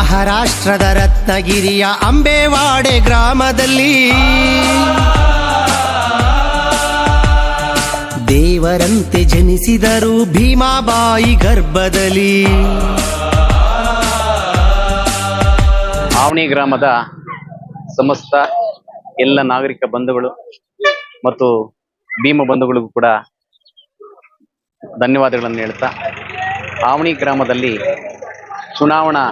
ಮಹಾರಾಷ್ಟ್ರದ ರತ್ನಗಿರಿಯ ಅಂಬೇವಾಡೆ ಗ್ರಾಮದಲ್ಲಿ ದೇವರಂತೆ ಜನಿಸಿದರು ಭೀಮಾಬಾಯಿ ಗರ್ಭದಲ್ಲಿ. ಆವಣಿ ಗ್ರಾಮದ ಸಮಸ್ತ ಎಲ್ಲ ನಾಗರಿಕ ಬಂಧುಗಳು ಮತ್ತು ಭೀಮ ಬಂಧುಗಳಿಗೂ ಕೂಡ ಧನ್ಯವಾದಗಳನ್ನು ಹೇಳ್ತಾ, ಆವಣಿ ಗ್ರಾಮದಲ್ಲಿ ಚುನಾವಣಾ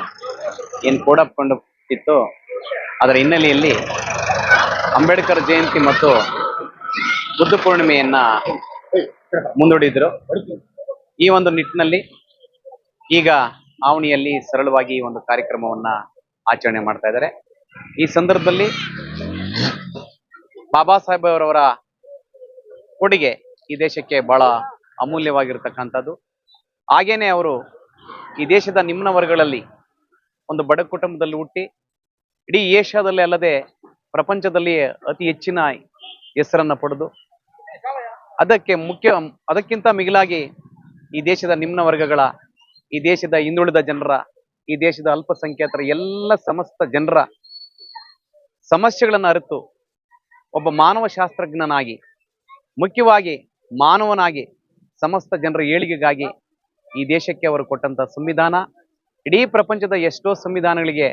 ಏನು ಕೋಡಪ್ಕೊಂಡು ಇತ್ತು, ಅದರ ಹಿನ್ನೆಲೆಯಲ್ಲಿ ಅಂಬೇಡ್ಕರ್ ಜಯಂತಿ ಮತ್ತು ಬುದ್ಧ ಪೂರ್ಣಿಮೆಯನ್ನ ಮುಂದೂಡಿದ್ರು. ಈ ಒಂದು ನಿಟ್ಟಿನಲ್ಲಿ ಈಗ ಆವಣಿಯಲ್ಲಿ ಸರಳವಾಗಿ ಈ ಒಂದು ಕಾರ್ಯಕ್ರಮವನ್ನ ಆಚರಣೆ ಮಾಡ್ತಾ ಇದ್ದಾರೆ. ಈ ಸಂದರ್ಭದಲ್ಲಿ ಬಾಬಾ ಸಾಹೇಬ್ ಅವರವರ ಕೊಡುಗೆ ಈ ದೇಶಕ್ಕೆ ಬಹಳ ಅಮೂಲ್ಯವಾಗಿರ್ತಕ್ಕಂಥದ್ದು. ಹಾಗೇನೆ ಅವರು ಈ ದೇಶದ ನಿಮ್ನ ವರ್ಗಗಳಲ್ಲಿ ಒಂದು ಬಡ ಕುಟುಂಬದಲ್ಲಿ ಹುಟ್ಟಿ ಇಡೀ ಏಷ್ಯಾದಲ್ಲೇ ಅಲ್ಲದೆ ಪ್ರಪಂಚದಲ್ಲಿ ಅತಿ ಹೆಚ್ಚಿನ ಹೆಸರನ್ನ ಪಡೆದು ಅದಕ್ಕೆ ಮುಖ್ಯ, ಅದಕ್ಕಿಂತ ಮಿಗಿಲಾಗಿ ಈ ದೇಶದ ನಿಮ್ನ ವರ್ಗಗಳ, ಈ ದೇಶದ ಹಿಂದುಳಿದ ಜನರ, ಈ ದೇಶದ ಅಲ್ಪಸಂಖ್ಯಾತರ ಎಲ್ಲ ಸಮಸ್ತ ಜನರ ಸಮಸ್ಯೆಗಳನ್ನು ಅರಿತು ಒಬ್ಬ ಮಾನವ ಶಾಸ್ತ್ರಜ್ಞನಾಗಿ, ಮುಖ್ಯವಾಗಿ ಮಾನವನಾಗಿ ಸಮಸ್ತ ಜನರ ಏಳಿಗೆಗಾಗಿ ಈ ದೇಶಕ್ಕೆ ಅವರು ಕೊಟ್ಟಂತ ಸಂವಿಧಾನ. ಇಡೀ ಪ್ರಪಂಚದ ಎಷ್ಟೋ ಸಂವಿಧಾನಗಳಿಗೆ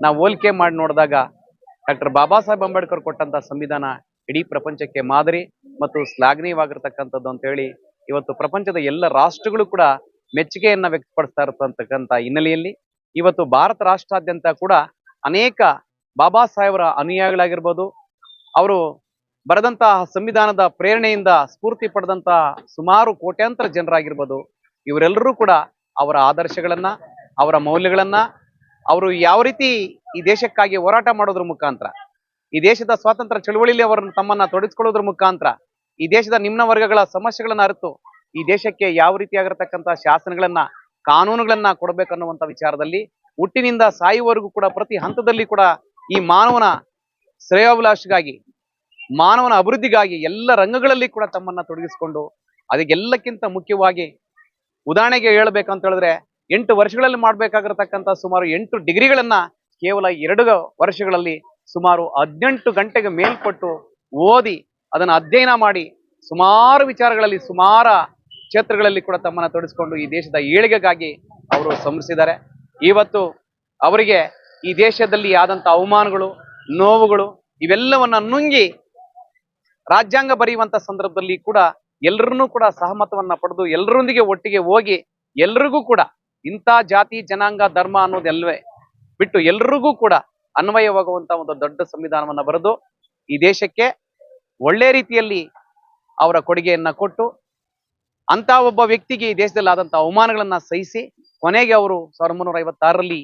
ನಾವು ಹೋಲಿಕೆ ಮಾಡಿ ನೋಡಿದಾಗ ಡಾಕ್ಟರ್ ಬಾಬಾ ಸಾಹೇಬ್ ಅಂಬೇಡ್ಕರ್ ಕೊಟ್ಟಂತ ಸಂವಿಧಾನ ಇಡೀ ಪ್ರಪಂಚಕ್ಕೆ ಮಾದರಿ ಮತ್ತು ಶ್ಲಾಘನೀಯವಾಗಿರ್ತಕ್ಕಂಥದ್ದು ಅಂತ ಹೇಳಿ ಇವತ್ತು ಪ್ರಪಂಚದ ಎಲ್ಲ ರಾಷ್ಟ್ರಗಳು ಕೂಡ ಮೆಚ್ಚುಗೆಯನ್ನ ವ್ಯಕ್ತಪಡಿಸ್ತಾ ಇರತಕ್ಕಂಥ ಹಿನ್ನೆಲೆಯಲ್ಲಿ ಇವತ್ತು ಭಾರತ ರಾಷ್ಟ್ರಾದ್ಯಂತ ಕೂಡ ಅನೇಕ ಬಾಬಾ ಸಾಹೇಬರ ಅನುಯಾಯಿಗಳಾಗಿರ್ಬೋದು. ಅವರು ಬರೆದಂತಹ ಸಂವಿಧಾನದ ಪ್ರೇರಣೆಯಿಂದ ಸ್ಫೂರ್ತಿ ಪಡೆದಂತಹ ಸುಮಾರು ಕೋಟ್ಯಾಂತರ ಜನರಾಗಿರ್ಬೋದು. ಇವರೆಲ್ಲರೂ ಕೂಡ ಅವರ ಆದರ್ಶಗಳನ್ನ ಅವರ ಮೌಲ್ಯಗಳನ್ನ ಅವರು ಯಾವ ರೀತಿ ಈ ದೇಶಕ್ಕಾಗಿ ಹೋರಾಟ ಮಾಡೋದ್ರ ಮುಖಾಂತರ, ಈ ದೇಶದ ಸ್ವಾತಂತ್ರ್ಯ ಚಳುವಳಿಯಲ್ಲಿ ಅವರನ್ನು ತಮ್ಮನ್ನ ತೊಡಗಿಸ್ಕೊಳ್ಳೋದ್ರ ಮುಖಾಂತರ, ಈ ದೇಶದ ನಿಮ್ನ ವರ್ಗಗಳ ಸಮಸ್ಯೆಗಳನ್ನ ಅರಿತು, ಈ ದೇಶಕ್ಕೆ ಯಾವ ರೀತಿಯಾಗಿರ್ತಕ್ಕಂಥ ಶಾಸನಗಳನ್ನ, ಕಾನೂನುಗಳನ್ನ ಕೊಡಬೇಕನ್ನುವಂತ ವಿಚಾರದಲ್ಲಿ ಹುಟ್ಟಿನಿಂದ ಸಾಯುವವರೆಗೂ ಕೂಡ ಪ್ರತಿ ಹಂತದಲ್ಲಿ ಕೂಡ ಈ ಮಾನವನ ಶ್ರೇಯಾಭಿಲಾಷಿಗಾಗಿ, ಮಾನವನ ಅಭಿವೃದ್ಧಿಗಾಗಿ ಎಲ್ಲ ರಂಗಗಳಲ್ಲಿ ಕೂಡ ತಮ್ಮನ್ನ ತೊಡಗಿಸಿಕೊಂಡು, ಅದಕ್ಕೆಲ್ಲಕ್ಕಿಂತ ಮುಖ್ಯವಾಗಿ ಉದಾಹರಣೆಗೆ ಹೇಳ್ಬೇಕಂತ ಹೇಳಿದ್ರೆ ಎಂಟು ವರ್ಷಗಳಲ್ಲಿ ಮಾಡಬೇಕಾಗಿರ್ತಕ್ಕಂಥ ಸುಮಾರು ಎಂಟು ಡಿಗ್ರಿಗಳನ್ನ ಕೇವಲ ಎರಡು ವರ್ಷಗಳಲ್ಲಿ ಸುಮಾರು ಹದಿನೆಂಟು ಗಂಟೆಗೆ ಮೇಲ್ಪಟ್ಟು ಓದಿ ಅದನ್ನು ಅಧ್ಯಯನ ಮಾಡಿ ಸುಮಾರು ವಿಚಾರಗಳಲ್ಲಿ ಸುಮಾರ ಕ್ಷೇತ್ರಗಳಲ್ಲಿ ಕೂಡ ತಮ್ಮನ್ನ ತೊಡಗಿಸಿಕೊಂಡು ಈ ದೇಶದ ಏಳಿಗೆಗಾಗಿ ಅವರು ಶ್ರಮಿಸಿದ್ದಾರೆ. ಇವತ್ತು ಅವರಿಗೆ ಈ ದೇಶದಲ್ಲಿ ಆದಂತ ಅವಮಾನಗಳು, ನೋವುಗಳು ಇವೆಲ್ಲವನ್ನ ನುಂಗಿ ರಾಜ್ಯಾಂಗ ಬರೆಯುವಂತ ಸಂದರ್ಭದಲ್ಲಿ ಕೂಡ ಎಲ್ಲರನ್ನೂ ಕೂಡ ಸಹಮತವನ್ನ ಪಡೆದು ಎಲ್ಲರೊಂದಿಗೆ ಒಟ್ಟಿಗೆ ಹೋಗಿ ಎಲ್ರಿಗೂ ಕೂಡ ಇಂಥ ಜಾತಿ, ಜನಾಂಗ, ಧರ್ಮ ಅನ್ನೋದೆಲ್ಲವೇ ಬಿಟ್ಟು ಎಲ್ರಿಗೂ ಕೂಡ ಅನ್ವಯವಾಗುವಂತ ಒಂದು ದೊಡ್ಡ ಸಂವಿಧಾನವನ್ನ ಬರೆದು ಈ ದೇಶಕ್ಕೆ ಒಳ್ಳೆ ರೀತಿಯಲ್ಲಿ ಅವರ ಕೊಡುಗೆಯನ್ನ ಕೊಟ್ಟು ಅಂತ ಒಬ್ಬ ವ್ಯಕ್ತಿಗೆ ಈ ದೇಶದಲ್ಲಿ ಆದಂತಹ ಅವಮಾನಗಳನ್ನ ಸಹಿಸಿ ಕೊನೆಗೆ ಅವರು ಸಾವಿರದ ಒಂಬೈನೂರ ಐವತ್ತಾರರಲ್ಲಿ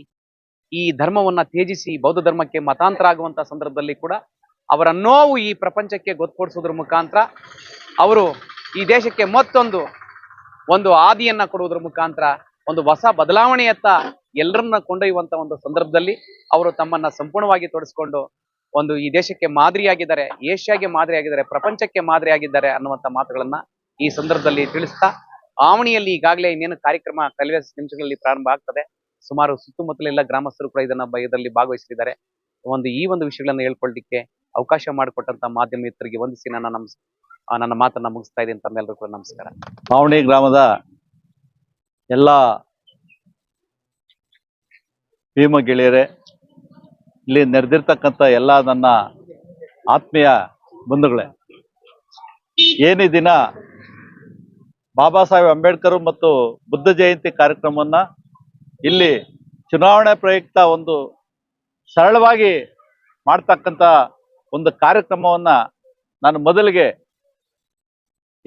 ಈ ಧರ್ಮವನ್ನ ತ್ಯಜಿಸಿ ಬೌದ್ಧ ಧರ್ಮಕ್ಕೆ ಮತಾಂತರ ಆಗುವಂತ ಸಂದರ್ಭದಲ್ಲಿ ಕೂಡ ಅವರ ನೋವು ಈ ಪ್ರಪಂಚಕ್ಕೆ ಗೊತ್ತುಪಡಿಸೋದ್ರ ಮುಖಾಂತರ ಅವರು ಈ ದೇಶಕ್ಕೆ ಮತ್ತೊಂದು, ಒಂದು ಆದಿಯನ್ನ ಕೊಡುವುದರ ಮುಖಾಂತರ ಒಂದು ಹೊಸ ಬದಲಾವಣೆಯತ್ತ ಎಲ್ಲರನ್ನ ಕೊಂಡೊಯ್ಯುವಂತ ಒಂದು ಸಂದರ್ಭದಲ್ಲಿ ಅವರು ತಮ್ಮನ್ನ ಸಂಪೂರ್ಣವಾಗಿ ತೊಡಸ್ಕೊಂಡು ಒಂದು ಈ ದೇಶಕ್ಕೆ ಮಾದರಿಯಾಗಿದ್ದಾರೆ, ಏಷ್ಯಾಗೆ ಮಾದರಿಯಾಗಿದ್ದಾರೆ, ಪ್ರಪಂಚಕ್ಕೆ ಮಾದರಿಯಾಗಿದ್ದಾರೆ ಅನ್ನುವಂತ ಮಾತುಗಳನ್ನ ಈ ಸಂದರ್ಭದಲ್ಲಿ ತಿಳಿಸ್ತಾ, ಆವಣಿಯಲ್ಲಿ ಈಗಾಗಲೇ ಇನ್ನೇನು ಕಾರ್ಯಕ್ರಮ ಕೆಲವೇ ನಿಮಿಷಗಳಲ್ಲಿ ಪ್ರಾರಂಭ ಆಗ್ತದೆ. ಸುಮಾರು ಸುತ್ತಮುತ್ತಲೆಲ್ಲ ಗ್ರಾಮಸ್ಥರು ಕೂಡ ಇದನ್ನ ಇದರಲ್ಲಿ ಭಾಗವಹಿಸಿದ್ದಾರೆ. ಒಂದು ಈ ಒಂದು ವಿಷಯಗಳನ್ನ ಹೇಳ್ಕೊಳ್ಳಿಕ್ಕೆ ಅವಕಾಶ ಮಾಡಿಕೊಟ್ಟಂತ ಮಾಧ್ಯಮ ಮಿತ್ರರಿಗೆ ವಂದಿಸಿ ನನ್ನ ನಮಸ್ ನನ್ನ ಮಾತನ್ನ ಮುಗಿಸ್ತಾ ಇದ್ದೀನಿ ತಮ್ಮೆಲ್ಲರೂ ಕೂಡ ನಮಸ್ಕಾರ. ಮಾವಣಿ ಗ್ರಾಮದ ಎಲ್ಲ ಭೀಮ ಗೆಳೆಯರೇ, ಇಲ್ಲಿ ನೆರೆದಿರ್ತಕ್ಕಂಥ ಎಲ್ಲ ನನ್ನ ಆತ್ಮೀಯ ಬಂಧುಗಳೇ, ಏನಿ ದಿನ ಬಾಬಾ ಸಾಹೇಬ್ ಅಂಬೇಡ್ಕರ್ ಮತ್ತು ಬುದ್ಧ ಜಯಂತಿ ಕಾರ್ಯಕ್ರಮವನ್ನ ಇಲ್ಲಿ ಚುನಾವಣೆ ಪ್ರಯುಕ್ತ ಒಂದು ಸರಳವಾಗಿ ಮಾಡ್ತಕ್ಕಂಥ ಒಂದು ಕಾರ್ಯಕ್ರಮವನ್ನ ನಾನು ಮೊದಲಿಗೆ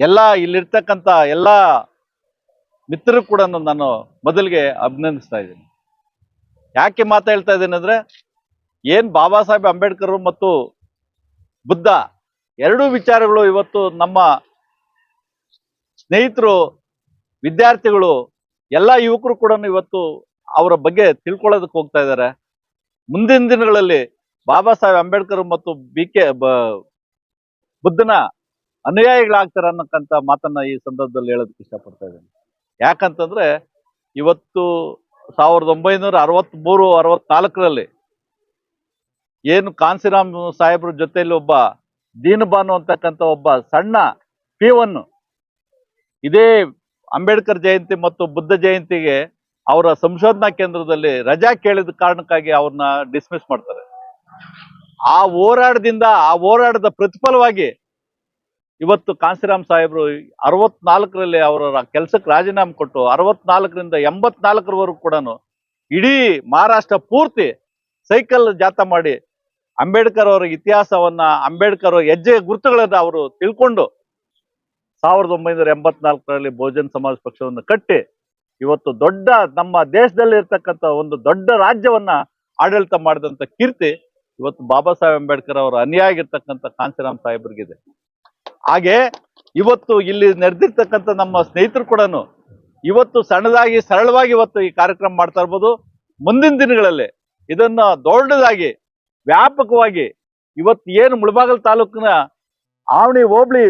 ಎಲ್ಲ ಇಲ್ಲಿರ್ತಕ್ಕಂಥ ಎಲ್ಲ ಮಿತ್ರರು ಕೂಡ ನಾನು ಮೊದಲಿಗೆ ಅಭಿನಂದಿಸ್ತಾ ಇದ್ದೀನಿ. ಯಾಕೆ ಮಾತಾಡ್ತಾ ಇದ್ದೀನಿ ಅಂದ್ರೆ, ಏನ್ ಬಾಬಾ ಸಾಹೇಬ್ ಅಂಬೇಡ್ಕರ್ ಮತ್ತು ಬುದ್ಧ ಎರಡೂ ವಿಚಾರಗಳು ಇವತ್ತು ನಮ್ಮ ಸ್ನೇಹಿತರು, ವಿದ್ಯಾರ್ಥಿಗಳು, ಎಲ್ಲ ಯುವಕರು ಕೂಡ ಇವತ್ತು ಅವರ ಬಗ್ಗೆ ತಿಳ್ಕೊಳ್ಳೋದಕ್ಕೆ ಹೋಗ್ತಾ ಇದ್ದಾರೆ. ಮುಂದಿನ ದಿನಗಳಲ್ಲಿ ಬಾಬಾ ಸಾಹೇಬ್ ಅಂಬೇಡ್ಕರ್ ಮತ್ತು ಬಿ ಕೆ ಬುದ್ಧನ ಅನುಯಾಯಿಗಳಾಗ್ತಾರೆ ಅನ್ನಕ್ಕಂತ ಮಾತನ್ನ ಈ ಸಂದರ್ಭದಲ್ಲಿ ಹೇಳೋದಕ್ಕೆ ಇಷ್ಟಪಡ್ತಾ ಇದ್ದೀನಿ. ಯಾಕಂತಂದ್ರೆ ಇವತ್ತು ಸಾವಿರದ ಒಂಬೈನೂರ ಅರವತ್ತ್ಮೂರು ಅರವತ್ನಾಲ್ಕರಲ್ಲಿ ಏನು ಕಾಂಸಿರಾಮ್ ಸಾಹೇಬ್ರ ಜೊತೆಯಲ್ಲಿ ಒಬ್ಬ ದೀನಬಾನು ಅಂತಕ್ಕಂಥ ಒಬ್ಬ ಸಣ್ಣ ಪೀವನ್ನು ಇದೇ ಅಂಬೇಡ್ಕರ್ ಜಯಂತಿ ಮತ್ತು ಬುದ್ಧ ಜಯಂತಿಗೆ ಅವರ ಸಂಶೋಧನಾ ಕೇಂದ್ರದಲ್ಲಿ ರಜಾ ಕೇಳಿದ ಕಾರಣಕ್ಕಾಗಿ ಅವ್ರನ್ನ ಡಿಸ್ಮಿಸ್ ಮಾಡ್ತಾರೆ. ಆ ಹೋರಾಟದಿಂದ, ಆ ಹೋರಾಟದ ಪ್ರತಿಫಲವಾಗಿ ಇವತ್ತು ಕಾಂಸಿರಾಮ್ ಸಾಹೇಬ್ರು ಅರವತ್ನಾಲ್ಕರಲ್ಲಿ ಅವರ ಕೆಲಸಕ್ಕೆ ರಾಜೀನಾಮೆ ಕೊಟ್ಟು ಅರವತ್ನಾಲ್ಕರಿಂದ ಎಂಬತ್ನಾಲ್ಕರವರೆಗೂ ಕೂಡ ಇಡೀ ಮಹಾರಾಷ್ಟ್ರ ಪೂರ್ತಿ ಸೈಕಲ್ ಜಾಥಾ ಮಾಡಿ ಅಂಬೇಡ್ಕರ್ ಅವರ ಇತಿಹಾಸವನ್ನ, ಅಂಬೇಡ್ಕರ್ ಹೆಜ್ಜೆ ಗುರುತುಗಳನ್ನ ಅವರು ತಿಳ್ಕೊಂಡು ಸಾವಿರದ ಒಂಬೈನೂರ ಎಂಬತ್ನಾಲ್ಕರಲ್ಲಿ ಬಹುಜನ್ ಸಮಾಜ ಪಕ್ಷವನ್ನು ಕಟ್ಟಿ ಇವತ್ತು ದೊಡ್ಡ ನಮ್ಮ ದೇಶದಲ್ಲಿ ಇರ್ತಕ್ಕಂಥ ಒಂದು ದೊಡ್ಡ ರಾಜ್ಯವನ್ನ ಆಡಳಿತ ಮಾಡಿದಂತ ಕೀರ್ತಿ ಇವತ್ತು ಬಾಬಾ ಸಾಹೇಬ್ ಅಂಬೇಡ್ಕರ್ ಅವರ ಅನ್ಯಾಗಿರ್ತಕ್ಕಂಥ ಕಾಂತಿರಾಮ್ ಸಾಹೇಬ್ರಿಗಿದೆ. ಹಾಗೆ ಇವತ್ತು ಇಲ್ಲಿ ನಡೆದಿರ್ತಕ್ಕಂಥ ನಮ್ಮ ಸ್ನೇಹಿತರು ಕೂಡ ಇವತ್ತು ಸಣ್ಣದಾಗಿ ಸರಳವಾಗಿ ಇವತ್ತು ಈ ಕಾರ್ಯಕ್ರಮ ಮಾಡ್ತಾ ಇರ್ಬೋದು. ಮುಂದಿನ ದಿನಗಳಲ್ಲಿ ಇದನ್ನ ದೊಡ್ಡದಾಗಿ ವ್ಯಾಪಕವಾಗಿ ಇವತ್ತು ಏನು ಮುಳಬಾಗಲ್ ತಾಲೂಕಿನ ಆವಣಿ ಹೋಬಳಿ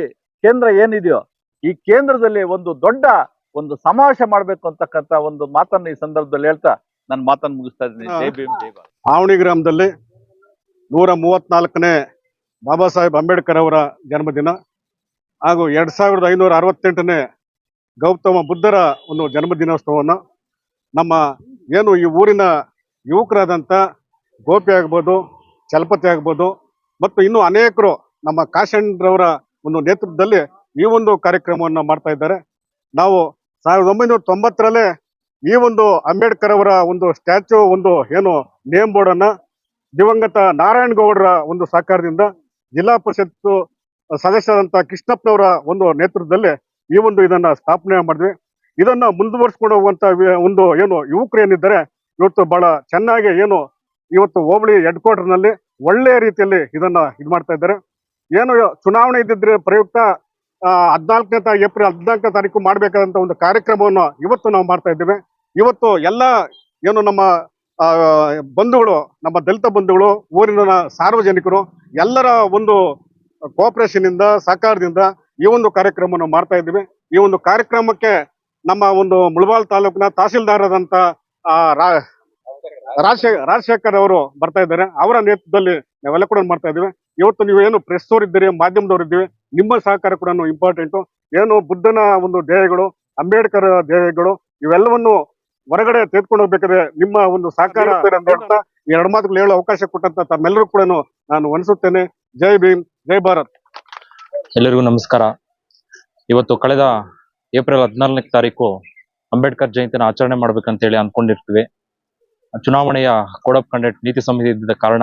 ಕೇಂದ್ರ ಏನಿದೆಯೋ ಈ ಕೇಂದ್ರದಲ್ಲಿ ಒಂದು ದೊಡ್ಡ ಒಂದು ಸಮಾವೇಶ ಮಾಡಬೇಕು ಅಂತಕ್ಕಂಥ ಒಂದು ಮಾತನ್ನ ಈ ಸಂದರ್ಭದಲ್ಲಿ ಹೇಳ್ತಾ ನನ್ನ ಮಾತನ್ನು ಮುಗಿಸ್ತಾ ಇದ್ದೀನಿ. ಆವಣಿ ಗ್ರಾಮದಲ್ಲಿ ನೂರ ಮೂವತ್ನಾಲ್ಕನೇ ಬಾಬಾ ಸಾಹೇಬ್ ಅಂಬೇಡ್ಕರ್ ಅವರ ಜನ್ಮದಿನ. ಹಾಗೂ ಎರಡ್ ಸಾವಿರದ ಐನೂರ ಅರವತ್ತೆಂಟನೇ ಗೌತಮ ಬುದ್ಧರ ಒಂದು ಜನ್ಮದಿನೋತ್ಸವವನ್ನು ನಮ್ಮ ಏನು ಈ ಊರಿನ ಯುವಕರಾದಂಥ ಗೋಪಿ ಆಗ್ಬೋದು, ಚಲಪತಿ ಆಗ್ಬೋದು ಮತ್ತು ಇನ್ನೂ ಅನೇಕರು ನಮ್ಮ ಕಾಶಣ್ಣರವರ ಒಂದು ನೇತೃತ್ವದಲ್ಲಿ ಈ ಒಂದು ಕಾರ್ಯಕ್ರಮವನ್ನು ಮಾಡ್ತಾ ಇದ್ದಾರೆ. ನಾವು ಸಾವಿರದ ಒಂಬೈನೂರ ತೊಂಬತ್ತರಲ್ಲೇ ಈ ಒಂದು ಅಂಬೇಡ್ಕರ್ ಅವರ ಒಂದು ಸ್ಟ್ಯಾಚು ಒಂದು ಏನು ನೇಮ್ ಬೋರ್ಡನ್ನು ದಿವಂಗತ ನಾರಾಯಣ ಗೌಡರ ಒಂದು ಸಹಕಾರದಿಂದ ಜಿಲ್ಲಾ ಪರಿಷತ್ ಸದಸ್ಯರಾದಂತ ಕೃಷ್ಣಪ್ಪನವರ ಒಂದು ನೇತೃತ್ವದಲ್ಲಿ ಈ ಒಂದು ಇದನ್ನ ಸ್ಥಾಪನೆ ಮಾಡಿದ್ವಿ. ಇದನ್ನ ಮುಂದುವರಿಸ್ಕೊಂಡು ಹೋಗುವಂತ ಒಂದು ಏನು ಯುವಕರು ಏನಿದ್ದಾರೆ ಇವತ್ತು ಬಹಳ ಚೆನ್ನಾಗಿ ಏನು ಇವತ್ತು ಹೋಬಳಿ ಹೆಡ್ ಕ್ವಾರ್ಟರ್ನಲ್ಲಿ ಒಳ್ಳೆಯ ರೀತಿಯಲ್ಲಿ ಇದನ್ನ ಇದು ಮಾಡ್ತಾ ಇದ್ದಾರೆ. ಏನು ಚುನಾವಣೆ ಇದ್ದಿದ್ರೆ ಪ್ರಯುಕ್ತ ಹದಿನಾಲ್ಕನೇ ಏಪ್ರಿಲ್ ಹದಿನಾಲ್ಕನೇ ತಾರೀಕು ಮಾಡಬೇಕಾದಂತ ಒಂದು ಕಾರ್ಯಕ್ರಮವನ್ನು ಇವತ್ತು ನಾವು ಮಾಡ್ತಾ ಇದ್ದೇವೆ. ಇವತ್ತು ಎಲ್ಲ ಏನು ನಮ್ಮ ಬಂಧುಗಳು, ನಮ್ಮ ದಲಿತ ಬಂಧುಗಳು, ಊರಿನ ಸಾರ್ವಜನಿಕರು ಎಲ್ಲರ ಒಂದು ಕೋಆಪರೇಷನ್ ಇಂದ ಸಹಕಾರದಿಂದ ಈ ಒಂದು ಕಾರ್ಯಕ್ರಮವನ್ನು ಮಾಡ್ತಾ ಇದ್ದೀವಿ. ಈ ಒಂದು ಕಾರ್ಯಕ್ರಮಕ್ಕೆ ನಮ್ಮ ಒಂದು ಮುಳಬಾಲ್ ತಾಲೂಕಿನ ತಹಸೀಲ್ದಾರದಂತ ರಾಜಶೇಖರ್ ರಾಜಶೇಖರ್ ಅವರು ಬರ್ತಾ ಇದ್ದಾರೆ. ಅವರ ನೇತೃತ್ವದಲ್ಲಿ ನಾವೆಲ್ಲ ಕೂಡ ಮಾಡ್ತಾ ಇದ್ದೀವಿ. ಇವತ್ತು ನೀವು ಏನು ಪ್ರೆಸ್ ಅವ್ರು ಇದ್ದೀರಿ ಮಾಧ್ಯಮದವ್ರು ಇದ್ದೀವಿ ನಿಮ್ಮ ಸಹಕಾರ ಕೂಡ ಇಂಪಾರ್ಟೆಂಟ್ ಏನು ಬುದ್ಧನ ಒಂದು ಧ್ಯೇಯಗಳು ಅಂಬೇಡ್ಕರ್ ಧ್ಯೇಯಗಳು ಇವೆಲ್ಲವನ್ನು ಹೊರಗಡೆ ತೆಗೆದುಕೊಂಡು ಹೋಗ್ಬೇಕಾದ್ರೆ ನಿಮ್ಮ ಒಂದು ಸಹಕಾರ ಎರಡು ಮಾತುಗಳು ಹೇಳೋ ಅವಕಾಶ ಕೊಟ್ಟಂತ ತಮ್ಮೆಲ್ಲರೂ ಕೂಡ ನಾನು ಅನಿಸುತ್ತೇನೆ. ಜೈ ಭೀಮ್. ಜೈ ಭಾರತ್. ಎಲ್ಲರಿಗೂ ನಮಸ್ಕಾರ. ಇವತ್ತು ಕಳೆದ ಏಪ್ರಿಲ್ ಹದಿನಾಲ್ಕನೇ ತಾರೀಕು ಅಂಬೇಡ್ಕರ್ ಜಯಂತಿನ ಆಚರಣೆ ಮಾಡ್ಬೇಕಂತೇಳಿ ಅನ್ಕೊಂಡಿರ್ತೀವಿ. ಚುನಾವಣೆಯ ಕೋಡ್ ಆಫ್ ಕಂಡಕ್ಟ್ ನೀತಿ ಸಂಹಿತೆ ಇದ್ದ ಕಾರಣ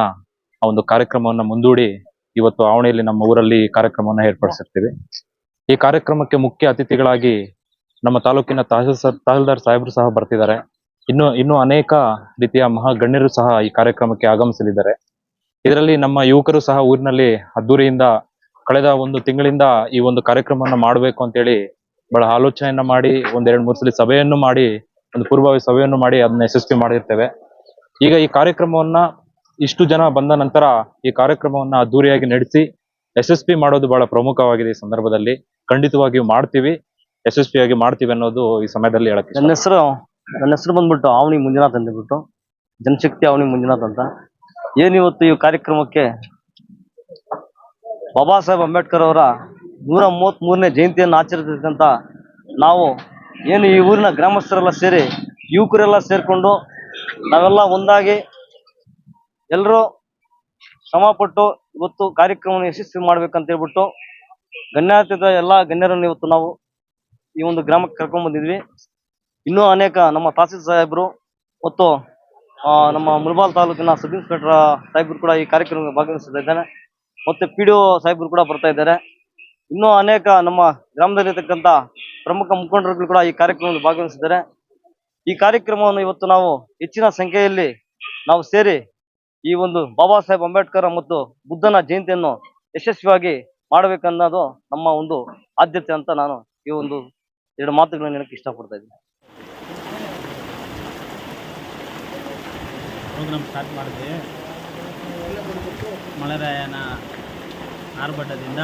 ಆ ಒಂದು ಕಾರ್ಯಕ್ರಮವನ್ನು ಮುಂದೂಡಿ ಇವತ್ತು ಆವಣೆಯಲ್ಲಿ ನಮ್ಮ ಊರಲ್ಲಿ ಕಾರ್ಯಕ್ರಮವನ್ನು ಏರ್ಪಡಿಸಿರ್ತೀವಿ. ಈ ಕಾರ್ಯಕ್ರಮಕ್ಕೆ ಮುಖ್ಯ ಅತಿಥಿಗಳಾಗಿ ನಮ್ಮ ತಾಲೂಕಿನ ತಹಸೀಲ್ ತಹಸೀಲ್ದಾರ್ ಸಾಹೇಬರು ಸಹ ಬರ್ತಿದ್ದಾರೆ. ಇನ್ನು ಇನ್ನು ಅನೇಕ ರೀತಿಯ ಮಹಾ ಗಣ್ಯರು ಸಹ ಈ ಕಾರ್ಯಕ್ರಮಕ್ಕೆ ಆಗಮಿಸಲಿದ್ದಾರೆ. ಇದರಲ್ಲಿ ನಮ್ಮ ಯುವಕರು ಸಹ ಊರಿನಲ್ಲಿ ಅದ್ದೂರಿಯಿಂದ ಕಳೆದ ಒಂದು ತಿಂಗಳಿಂದ ಈ ಒಂದು ಕಾರ್ಯಕ್ರಮವನ್ನು ಮಾಡಬೇಕು ಅಂತೇಳಿ ಬಹಳ ಆಲೋಚನೆಯನ್ನ ಮಾಡಿ ಒಂದೆರಡು ಮೂರು ಸಲ ಸಭೆಯನ್ನು ಮಾಡಿ, ಒಂದು ಪೂರ್ವಭಾವಿ ಸಭೆಯನ್ನು ಮಾಡಿ ಅದನ್ನ ಯಶಸ್ವಿ ಮಾಡಿರ್ತೇವೆ. ಈಗ ಈ ಕಾರ್ಯಕ್ರಮವನ್ನ ಇಷ್ಟು ಜನ ಬಂದ ನಂತರ ಈ ಕಾರ್ಯಕ್ರಮವನ್ನ ಅದ್ದೂರಿಯಾಗಿ ನಡೆಸಿ ಯಶಸ್ವಿ ಮಾಡೋದು ಬಹಳ ಪ್ರಮುಖವಾಗಿದೆ ಈ ಸಂದರ್ಭದಲ್ಲಿ. ಖಂಡಿತವಾಗಿಯೂ ಮಾಡ್ತೀವಿ. ಯಶಸ್ವಿಯಾಗಿ ಮಾಡ್ತೀವಿ ಅನ್ನೋದು ಈ ಸಮಯದಲ್ಲಿ ಹೇಳಕ್ಕೆ ನನ್ನ ಹೆಸರು ನನ್ನ ಹೆಸರು ಬಂದ್ಬಿಟ್ಟು ಅವನಿ ಮಂಜುನಾಥ್ ಅಂದ್ಬಿಟ್ಟು ಜನಶಕ್ತಿ ಅವನಿ ಮಂಜುನಾಥ್ ಅಂತ. ಏನಿವತ್ತು ಈ ಕಾರ್ಯಕ್ರಮಕ್ಕೆ? ಬಾಬಾ ಸಾಹೇಬ್ ಅಂಬೇಡ್ಕರ್ ಅವರ ನೂರ ಮೂವತ್ತ್ ಮೂರನೇ ಜಯಂತಿಯನ್ನು ಆಚರಿಸಿದಂತ ನಾವು ಏನು ಈ ಊರಿನ ಗ್ರಾಮಸ್ಥರೆಲ್ಲ ಸೇರಿ ಯುವಕರೆಲ್ಲ ಸೇರಿಕೊಂಡು ನಾವೆಲ್ಲ ಒಂದಾಗಿ ಎಲ್ಲರೂ ಶ್ರಮಪಟ್ಟು ಇವತ್ತು ಕಾರ್ಯಕ್ರಮವನ್ನು ಯಶಸ್ವಿ ಮಾಡ್ಬೇಕಂತ ಹೇಳ್ಬಿಟ್ಟು ಗಣ್ಯಾತೀತ ಎಲ್ಲ ಗಣ್ಯರನ್ನು ಇವತ್ತು ನಾವು ಈ ಒಂದು ಗ್ರಾಮಕ್ಕೆ ಕರ್ಕೊಂಡ್ ಬಂದಿದ್ವಿ. ಇನ್ನೂ ಅನೇಕ ನಮ್ಮ ತಹಸೀಲ್ ಸಾಹೇಬರು ಮತ್ತು ನಮ್ಮ ಮುಳಬಾಲ್ ತಾಲೂಕಿನ ಸಬ್ ಇನ್ಸ್ಪೆಕ್ಟರ್ ಸಾಹೇಬರು ಕೂಡ ಈ ಕಾರ್ಯಕ್ರಮಕ್ಕೆ ಭಾಗವಹಿಸ್ತಾ ಇದ್ದಾರೆ ಮತ್ತೆ ಪಿ ಡಿ ಒ ಸಾಹೇಬರು ಕೂಡ ಬರ್ತಾ ಇದ್ದಾರೆ. ಇನ್ನೂ ಅನೇಕ ನಮ್ಮ ಗ್ರಾಮದಲ್ಲಿರ್ತಕ್ಕಂಥ ಪ್ರಮುಖ ಮುಖಂಡರುಗಳು ಕೂಡ ಈ ಕಾರ್ಯಕ್ರಮದಲ್ಲಿ ಭಾಗವಹಿಸಿದ್ದಾರೆ. ಈ ಕಾರ್ಯಕ್ರಮವನ್ನು ಇವತ್ತು ನಾವು ಹೆಚ್ಚಿನ ಸಂಖ್ಯೆಯಲ್ಲಿ ನಾವು ಸೇರಿ ಈ ಒಂದು ಬಾಬಾ ಸಾಹೇಬ್ ಅಂಬೇಡ್ಕರ್ ಮತ್ತು ಬುದ್ಧನ ಜಯಂತಿಯನ್ನು ಯಶಸ್ವಿಯಾಗಿ ಮಾಡಬೇಕನ್ನೋದು ನಮ್ಮ ಒಂದು ಆದ್ಯತೆ ಅಂತ ನಾನು ಈ ಒಂದು ಎರಡು ಮಾತುಗಳನ್ನು ಹೇಳಕ್ಕೆ ಇಷ್ಟಪಡ್ತಾ ಇದ್ದೀನಿ. ಪ್ರೋಗ್ರಾಮ್ ಸ್ಟಾರ್ಟ್ ಮಾಡಿದ್ವಿ. ಮಳೆರಾಯನ ಆರ್ಭಟದಿಂದ